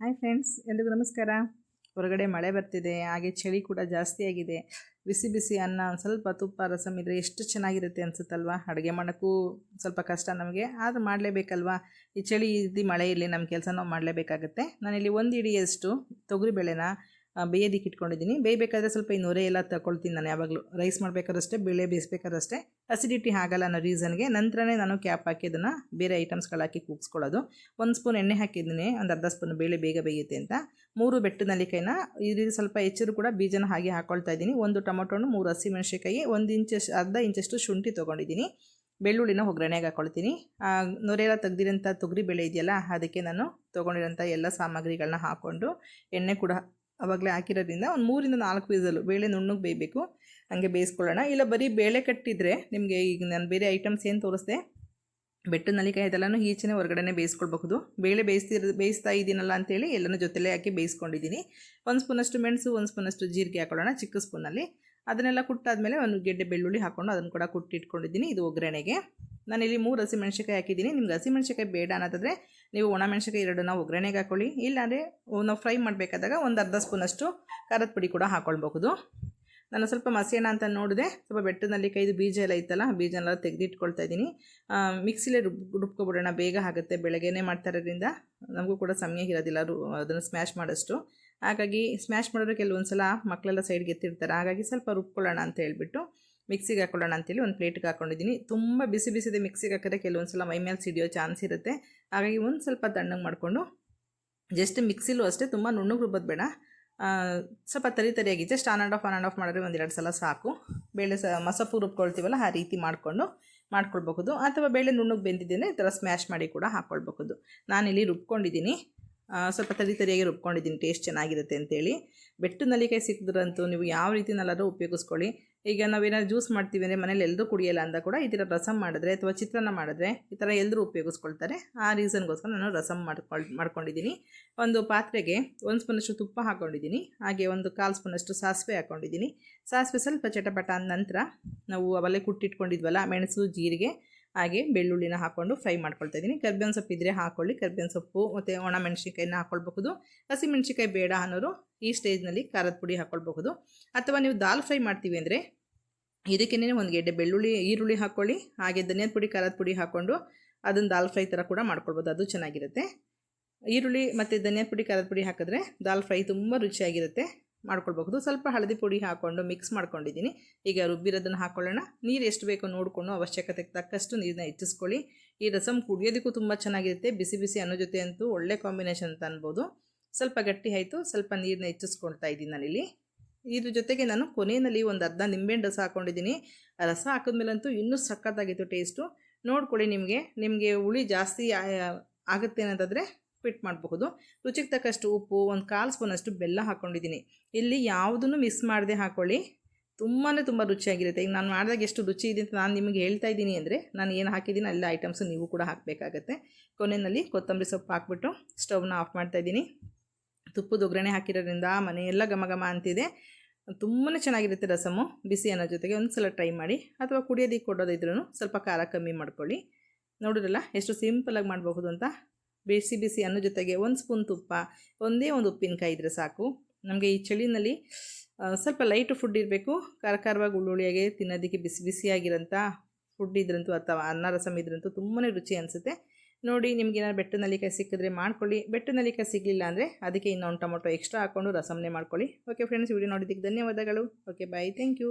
Hi friends ಎಲ್ರಿಗೂ ನಮಸ್ಕಾರ. ಹೊರಗಡೆ ಮಳೆ ಬರ್ತಿದೆ, ಹಾಗೆ ಚಳಿ ಕೂಡ ಜಾಸ್ತಿ ಆಗಿದೆ. ಬಿಸಿ ಬಿಸಿ ಅನ್ನ ಒಂದು ಸ್ವಲ್ಪ ತುಪ್ಪ ರಸಮ್ ಇದ್ದರೆ ಎಷ್ಟು ಚೆನ್ನಾಗಿರುತ್ತೆ ಅನಿಸುತ್ತಲ್ವಾ? ಅಡುಗೆ ಮಾಡೋಕ್ಕೂ ಸ್ವಲ್ಪ ಕಷ್ಟ ನಮಗೆ, ಆದರೂ ಮಾಡಲೇಬೇಕಲ್ವಾ? ಈ ಚಳಿ ಇದ್ದು ಮಳೆ ಇರಲಿ ನಮ್ಮ ಕೆಲಸ ನಾವು ಮಾಡಲೇಬೇಕಾಗುತ್ತೆ. ನಾನಿಲ್ಲಿ ಒಂದು ಇಡಿಯಷ್ಟು ತೊಗರಿಬೇಳೆನ ಬೇಯೋದಕ್ಕೆ ಇಟ್ಕೊಂಡಿದ್ದೀನಿ. ಬೇಯಬೇಕಾದ್ರೆ ಸ್ವಲ್ಪ ಈ ನೊರೆ ಎಲ್ಲ ತಗೊಳ್ತೀನಿ ನಾನು ಯಾವಾಗಲೂ. ರೈಸ್ ಮಾಡಬೇಕಾದ್ರಷ್ಟೇ, ಬೇಳೆ ಬೇಯಿಸ್ಬೇಕಾದ್ರಷ್ಟೇ. ಅಸಿಡಿಟಿ ಆಗಲ್ಲ ಅನ್ನೋ ರೀಸನ್ಗೆ ನಂತರನೇ ನಾನು ಕ್ಯಾಪ್ ಹಾಕಿ ಅದನ್ನು ಬೇರೆ ಐಟಮ್ಸ್ಗಳು ಹಾಕಿ ಕೂಗಿಸ್ಕೊಳ್ಳೋದು. ಒಂದು ಸ್ಪೂನ್ ಎಣ್ಣೆ ಹಾಕಿದ್ದೀನಿ. ಒಂದು ಅರ್ಧ ಸ್ಪೂನ್ ಬೇಳೆ ಬೇಗ ಬೇಯುತ್ತೆ ಅಂತ. ಮೂರು ಬೆಟ್ಟನಲ್ಲಿಕಾಯಿನ ಈ ರೀತಿ ಸ್ವಲ್ಪ ಹೆಚ್ಚರು ಕೂಡ ಬೀಜನ ಹಾಗೆ ಹಾಕ್ಕೊಳ್ತಾ ಇದ್ದೀನಿ. ಒಂದು ಟೊಮೊಟೊನು ಮೂರು ಹಸಿಮೆಣಸಿಕಾಯಿ ಒಂದು ಇಂಚಷ್ಟು ಅರ್ಧ ಇಂಚಷ್ಟು ಶುಂಠಿ ತೊಗೊಂಡಿದ್ದೀನಿ. ಬೆಳ್ಳುಳ್ಳಿನ ಒಗ್ಗರಣೆಗೆ ಹಾಕ್ಕೊಳ್ತೀನಿ ನೊರೆಲ್ಲ ತೆಗ್ದಿರೋಂಥ ತೊಗರಿ ಬೇಳೆ ಇದೆಯಲ್ಲ, ಅದಕ್ಕೆ ನಾನು ತೊಗೊಂಡಿರೋಂಥ ಎಲ್ಲ ಸಾಮಗ್ರಿಗಳನ್ನ ಹಾಕ್ಕೊಂಡು ಎಣ್ಣೆ ಕೂಡ ಅವಾಗಲೇ ಹಾಕಿರೋದ್ರಿಂದ ಒಂದು ಮೂರಿಂದ ನಾಲ್ಕು ವೀಸಲು ಬೇಳೆ ನುಣ್ಣಗೆ ಬೇಯಬೇಕು. ಹಾಗೆ ಬೇಯಿಸ್ಕೊಳ್ಳೋಣ. ಇಲ್ಲ ಬರೀ ಬೇಳೆ ಕಟ್ಟಿದರೆ ನಿಮಗೆ ಈಗ ನಾನು ಬೇರೆ ಐಟಮ್ಸ್ ಏನು ತೋರಿಸ್ದೆ? ಬೆಟ್ಟದ ನಲಿಕಾಯಿ ಇದೆಲ್ಲನೂ ಈಚೆನೇ ಹೊರಗಡೆ ಬೇಯಿಸ್ಕೊಳ್ಬಹುದು. ಬೇಳೆ ಬೇಯಿಸ್ತಿರ, ಬೇಯಿಸ್ತಾ ಇದ್ದೀನಲ್ಲ ಅಂತೇಳಿ ಎಲ್ಲನೂ ಜೊತೆಲೇ ಹಾಕಿ ಬೇಯಿಸ್ಕೊಂಡಿದ್ದೀನಿ. ಒಂದು ಸ್ಪೂನಷ್ಟು ಮೆಣಸು, ಒಂದು ಸ್ಪೂನಷ್ಟು ಜೀರಿಗೆ ಹಾಕೊಳ್ಳೋಣ ಚಿಕ್ಕ ಸ್ಪೂನಲ್ಲಿ. ಅದನ್ನೆಲ್ಲ ಕುಟ್ಟಾದಮೇಲೆ ಒಂದು ಗೆಡ್ಡೆ ಬೆಳ್ಳುಳ್ಳಿ ಹಾಕ್ಕೊಂಡು ಅದನ್ನು ಕೂಡ ಕುಟ್ಟಿಟ್ಕೊಂಡಿದ್ದೀನಿ. ಇದು ಒಗ್ಗರಣೆಗೆ. ನಾನಿಲ್ಲಿ ಮೂರು ಹಸಿಮೆಣ್ಸಿಕಾಯಿ ಹಾಕಿದ್ದೀನಿ. ನಿಮ್ಗೆ ಹಸಿಮೆಣ್ಸಿಕಾಯಿ ಬೇಡ ಅನ್ನೋದಾದರೆ ನೀವು ಒಣಮೆಣ್ಸಿಕಾಯಿ ಎರಡನ್ನ ಒಗ್ಗರಣೆಗೆ ಹಾಕೊಳ್ಳಿ. ಇಲ್ಲಾಂದರೆ ನಾವು ಫ್ರೈ ಮಾಡಬೇಕಾದಾಗ ಒಂದು ಅರ್ಧ ಸ್ಪೂನಷ್ಟು ಖಾರದ ಪುಡಿ ಕೂಡ ಹಾಕ್ಕೊಳ್ಬಹುದು ನಾನು ಸ್ವಲ್ಪ ಮಸಿಯೋಣ ಅಂತ ನೋಡಿದೆ. ಸ್ವಲ್ಪ ಬೆಟ್ಟದಲ್ಲಿ ಕೈದು ಬೀಜ ಎಲ್ಲ ಇತ್ತಲ್ಲ ಬೀಜ ಎಲ್ಲ ತೆಗೆದಿಟ್ಕೊಳ್ತಾ ಇದ್ದೀನಿ. ಮಿಕ್ಸಿಲೇ ರುಬ್, ರುಬ್ಕೊಬಿಡೋಣ. ಬೇಗ ಆಗುತ್ತೆ, ಬೆಳಗ್ಗೆನೇ ಮಾಡ್ತಾ ಇರೋದ್ರಿಂದ ನಮಗೂ ಕೂಡ ಸಮಯ ಇರೋದಿಲ್ಲ ಅದನ್ನು ಸ್ಮ್ಯಾಶ್ ಮಾಡೋಷ್ಟು. ಹಾಗಾಗಿ ಸ್ಮ್ಯಾಶ್ ಮಾಡಿದ್ರೆ ಕೆಲವೊಂದು ಸಲ ಮಕ್ಕಳೆಲ್ಲ ಸೈಡ್ಗೆ ಎತ್ತಿರ್ತಾರೆ. ಹಾಗಾಗಿ ಸ್ವಲ್ಪ ರುಬ್ಕೊಳ್ಳೋಣ ಅಂತ ಹೇಳ್ಬಿಟ್ಟು ಮಿಕ್ಸಿಗೆ ಹಾಕ್ಕೊಳ್ಳೋಣ ಅಂತೇಳಿ ಒಂದು ಪ್ಲೇಟಿಗೆ ಹಾಕ್ಕೊಂಡಿದ್ದೀನಿ ತುಂಬ ಬಿಸಿ ಬಿಸಿದೆ ಮಿಕ್ಸಿಗೆ ಹಾಕಿದ್ರೆ ಕೆಲವೊಂದು ಸಲ ಮೈ ಮೇಲೆ ಸಿಡಿಯೋ ಚಾನ್ಸ್ ಇರುತ್ತೆ. ಹಾಗಾಗಿ ಒಂದು ಸ್ವಲ್ಪ ತಣ್ಣಗೆ ಮಾಡಿಕೊಂಡು ಜಸ್ಟ್ ಮಿಕ್ಸಿಲೂ ಅಷ್ಟೇ ತುಂಬ ನುಣ್ಣಗೆ ರುಬ್ಬೋದು ಬೇಡ. ಸ್ವಲ್ಪ ತರಿ ತರಿಯಾಗಿ just on and off on and off ಮಾಡಿದ್ರೆ ಒಂದೆರಡು ಸಲ ಸಾಕು. ಬೇಳೆ ಸ ಮಸಪ್ಪು ರುಬ್ಕೊಳ್ತೀವಲ್ಲ ಆ ರೀತಿ ಮಾಡಿಕೊಂಡು ಮಾಡ್ಕೊಳ್ಬಹುದು. ಅಥವಾ ಬೇಳೆ ನುಣ್ಣಗೆ ಬೆಂದಿದ್ದೇನೆ ಈ ಥರ ಸ್ಮ್ಯಾಶ್ ಮಾಡಿ ಕೂಡ ಹಾಕ್ಕೊಳ್ಬಹುದು ನಾನಿಲ್ಲಿ ರುಬ್ಕೊಂಡಿದ್ದೀನಿ. ಸ್ವಲ್ಪ ತರಿ ತರಿಯಾಗಿ ರುಬ್ಕೊಂಡಿದ್ದೀನಿ ಟೇಸ್ಟ್ ಚೆನ್ನಾಗಿರುತ್ತೆ ಅಂತೇಳಿ. ಬೆಟ್ಟು ನಲ್ಲಿಕಾಯಿ ಸಿಕ್ಕಿದ್ರಂತೂ ನೀವು ಯಾವ ರೀತಿನಲ್ಲಾದರೂ ಉಪಯೋಗಿಸ್ಕೊಳ್ಳಿ. ಈಗ ನಾವೇನಾದ್ರು ಜ್ಯೂಸ್ ಮಾಡ್ತೀವಿ ಅಂದರೆ ಮನೇಲಿ ಎಲ್ಲರೂ ಕುಡಿಯಲ್ಲ ಅಂದ ಕೂಡ ಈ ಥರ ರಸಮ್ ಮಾಡಿದ್ರೆ ಅಥವಾ ಚಿತ್ರಾನ್ನ ಮಾಡಿದ್ರೆ ಈ ಥರ ಎಲ್ಲರೂ ಉಪಯೋಗಿಸ್ಕೊಳ್ತಾರೆ. ಆ ರೀಸನ್ಗೋಸ್ಕರ ನಾನು ರಸಮ್ ಮಾಡ್ಕೊಳ್, ಮಾಡ್ಕೊಂಡಿದ್ದೀನಿ. ಒಂದು ಪಾತ್ರೆಗೆ ಒಂದು ಸ್ಪೂನಷ್ಟು ತುಪ್ಪ ಹಾಕ್ಕೊಂಡಿದ್ದೀನಿ ಹಾಗೆ ಒಂದು ಕಾಲು ಸ್ಪೂನಷ್ಟು ಸಾಸಿವೆ ಹಾಕ್ಕೊಂಡಿದ್ದೀನಿ ಸಾಸಿವೆ ಸ್ವಲ್ಪ ಚಟಪಟ ಅಂದ ನಂತರ ನಾವು ಅವಲ್ಲೇ ಕುಟ್ಟಿಟ್ಕೊಂಡಿದ್ವಲ್ಲ, ಮೆಣಸು, ಜೀರಿಗೆ ಹಾಗೆ ಬೆಳ್ಳುಳ್ಳಿನ ಹಾಕ್ಕೊಂಡು ಫ್ರೈ ಮಾಡ್ಕೊಳ್ತಾ ಇದ್ದೀನಿ. ಕರ್ಬೇವಿನ ಸೊಪ್ಪು ಇದ್ದರೆ ಹಾಕ್ಕೊಳ್ಳಿ ಕರ್ಬೇವಿನ ಸೊಪ್ಪು ಮತ್ತು ಒಣ ಮೆಣಸಿನ್ಕಾಯಿನ ಹಾಕ್ಕೊಳ್ಬಹುದು ಹಸಿ ಮೆಣಸಿನ್ಕಾಯಿ ಬೇಡ ಅನ್ನೋರು ಈ ಸ್ಟೇಜ್ನಲ್ಲಿ ಖಾರದ ಪುಡಿ ಹಾಕ್ಕೊಳ್ಬಹುದು ಅಥವಾ ನೀವು ದಾಲ್ ಫ್ರೈ ಮಾಡ್ತೀವಿ ಅಂದರೆ ಇದಕ್ಕೇನೆ ಒಂದು ಗೆಡ್ಡೆ ಬೆಳ್ಳುಳ್ಳಿ, ಈರುಳ್ಳಿ ಹಾಕ್ಕೊಳ್ಳಿ ಹಾಗೆ ಧನಿಯಾದ ಪುಡಿ, ಖಾರದ ಪುಡಿ ಹಾಕ್ಕೊಂಡು ಅದನ್ನು ದಾಲ್ ಫ್ರೈ ಥರ ಕೂಡ ಮಾಡ್ಕೊಳ್ಬೋದು ಅದು ಚೆನ್ನಾಗಿರುತ್ತೆ. ಈರುಳ್ಳಿ ಮತ್ತು ಧನಿಯಾದ ಪುಡಿ, ಖಾರದ ಪುಡಿ ಹಾಕಿದ್ರೆ ದಾಲ್ ಫ್ರೈ ತುಂಬ ರುಚಿಯಾಗಿರುತ್ತೆ. ಮಾಡ್ಕೊಳ್ಬಹುದು. ಸ್ವಲ್ಪ ಹಳದಿ ಪುಡಿ ಹಾಕ್ಕೊಂಡು ಮಿಕ್ಸ್ ಮಾಡ್ಕೊಂಡಿದ್ದೀನಿ. ಈಗ ರುಬ್ಬಿರೋದನ್ನು ಹಾಕ್ಕೊಳ್ಳೋಣ ನೀರು ಎಷ್ಟು ಬೇಕೋ ನೋಡಿಕೊಂಡು ಅವಶ್ಯಕತೆಗೆ ತಕ್ಕಷ್ಟು ನೀರನ್ನ ಹೆಚ್ಚಿಸ್ಕೊಳ್ಳಿ. ಈ ರಸಮ್ ಕುಡಿಯೋದಕ್ಕೂ ತುಂಬ ಚೆನ್ನಾಗಿರುತ್ತೆ. ಬಿಸಿ ಬಿಸಿ ಅನ್ನೋ ಜೊತೆ ಅಂತೂ ಒಳ್ಳೆ ಕಾಂಬಿನೇಷನ್ ಅಂತ ಅನ್ಬೋದು. ಸ್ವಲ್ಪ ಗಟ್ಟಿ ಆಯಿತು. ಸ್ವಲ್ಪ ನೀರನ್ನ ಹೆಚ್ಚಿಸ್ಕೊಳ್ತಾ ಇದ್ದೀನಿ ನಾನಿಲ್ಲಿ. ಇದ್ರ ಜೊತೆಗೆ ನಾನು ಕೊನೆಯಲ್ಲಿ ಒಂದು ಅರ್ಧ ನಿಂಬೆಹಣ್ಣು ರಸ ಹಾಕ್ಕೊಂಡಿದ್ದೀನಿ ರಸ ಹಾಕಿದ್ಮೇಲಂತೂ ಇನ್ನೂ ಸಖತ್ತಾಗಿತ್ತು ಟೇಸ್ಟು ನೋಡ್ಕೊಳ್ಳಿ ನಿಮಗೆ. ನಿಮಗೆ ಹುಳಿ ಜಾಸ್ತಿ ಆಗುತ್ತೆ ಅನ್ನೋದಾದರೆ ಫಿಟ್ ಮಾಡಬಹುದು. ರುಚಿಗೆ ತಕ್ಕಷ್ಟು ಉಪ್ಪು, ಒಂದು ಕಾಲು ಸ್ಪೂನಷ್ಟು ಬೆಲ್ಲ ಹಾಕ್ಕೊಂಡಿದ್ದೀನಿ ಇಲ್ಲಿ ಯಾವುದನ್ನು ಮಿಸ್ ಮಾಡದೆ ಹಾಕ್ಕೊಳ್ಳಿ ತುಂಬಾ ತುಂಬ ರುಚಿಯಾಗಿರುತ್ತೆ. ಈಗ ನಾನು ಮಾಡಿದಾಗ ಎಷ್ಟು ರುಚಿ ಇದೆ ಅಂತ ನಾನು ನಿಮಗೆ ಹೇಳ್ತಾ ಇದ್ದೀನಿ ಅಂದರೆ, ನಾನು ಏನು ಹಾಕಿದ್ದೀನಿ ಎಲ್ಲ ಐಟಮ್ಸು ನೀವು ಕೂಡ ಹಾಕಬೇಕಾಗತ್ತೆ. ಕೊನೆಯಲ್ಲಿ ಕೊತ್ತಂಬರಿ ಸೊಪ್ಪು ಹಾಕ್ಬಿಟ್ಟು ಸ್ಟವ್ನ ಆಫ್ ಮಾಡ್ತಾಯಿದ್ದೀನಿ ತುಪ್ಪದ ಒಗ್ಗರಣೆ ಹಾಕಿರೋದ್ರಿಂದ ಮನೆಯೆಲ್ಲ ಘಮ ಘಮ ಅಂತಿದೆ. ತುಂಬಾ ಚೆನ್ನಾಗಿರುತ್ತೆ ರಸಮು. ಬಿಸಿ ಅನ್ನೋ ಜೊತೆಗೆ ಒಂದು ಸಲ ಟ್ರೈ ಮಾಡಿ, ಅಥವಾ ಕುಡಿಯೋದಕ್ಕೆ ಕೊಡೋದಿದ್ರೂ ಸ್ವಲ್ಪ ಖಾರ ಕಮ್ಮಿ ಮಾಡ್ಕೊಳ್ಳಿ. ನೋಡಿರಲ್ಲ ಎಷ್ಟು ಸಿಂಪಲಾಗಿ ಮಾಡಬಹುದು ಅಂತ. ಬಿಸಿ ಬಿಸಿ ಅನ್ನೋ ಜೊತೆಗೆ ಒಂದು ಸ್ಪೂನ್ ತುಪ್ಪ, ಒಂದೇ ಒಂದು ಉಪ್ಪಿನಕಾಯಿ ಇದ್ದರೆ ಸಾಕು. ನಮಗೆ ಈ ಚಳಿನಲ್ಲಿ ಸ್ವಲ್ಪ ಲೈಟ್ ಫುಡ್ ಇರಬೇಕು. ಖಾರ ಖಾರವಾಗಿ ಉಳ್ಳುಳ್ಳಿಯಾಗೆ ತಿನ್ನೋದಕ್ಕೆ ಬಿಸಿ ಬಿಸಿಯಾಗಿರೋಂಥ ಫುಡ್ ಇದ್ರಂತೂ ಅಥವಾ ಅನ್ನ ರಸಮ್ ಇದ್ರಂತೂ ತುಂಬಾ ರುಚಿ ಅನಿಸುತ್ತೆ. ನೋಡಿ, ನಿಮ್ಗೆ ಏನಾದ್ರು ಬೆಟ್ಟ ನಲಿಕಾಯಿ ಸಿಕ್ಕಿದ್ರೆ ಮಾಡ್ಕೊಳ್ಳಿ. ಬೆಟ್ಟ ನಲಿಕಾಯಿ ಸಿಗಲಿಲ್ಲ ಅಂದರೆ ಅದಕ್ಕೆ ಇನ್ನೊಂದು ಟೊಮೊಟೊ ಎಕ್ಸ್ಟ್ರಾ ಹಾಕ್ಕೊಂಡು ರಸಮ್ನೇ ಮಾಡ್ಕೊಳ್ಳಿ. ಓಕೆ ಫ್ರೆಂಡ್ಸ್ ವಿಡಿಯೋ ನೋಡಿದ್ದಕ್ಕೆ ಧನ್ಯವಾದಗಳು. Okay bye thank you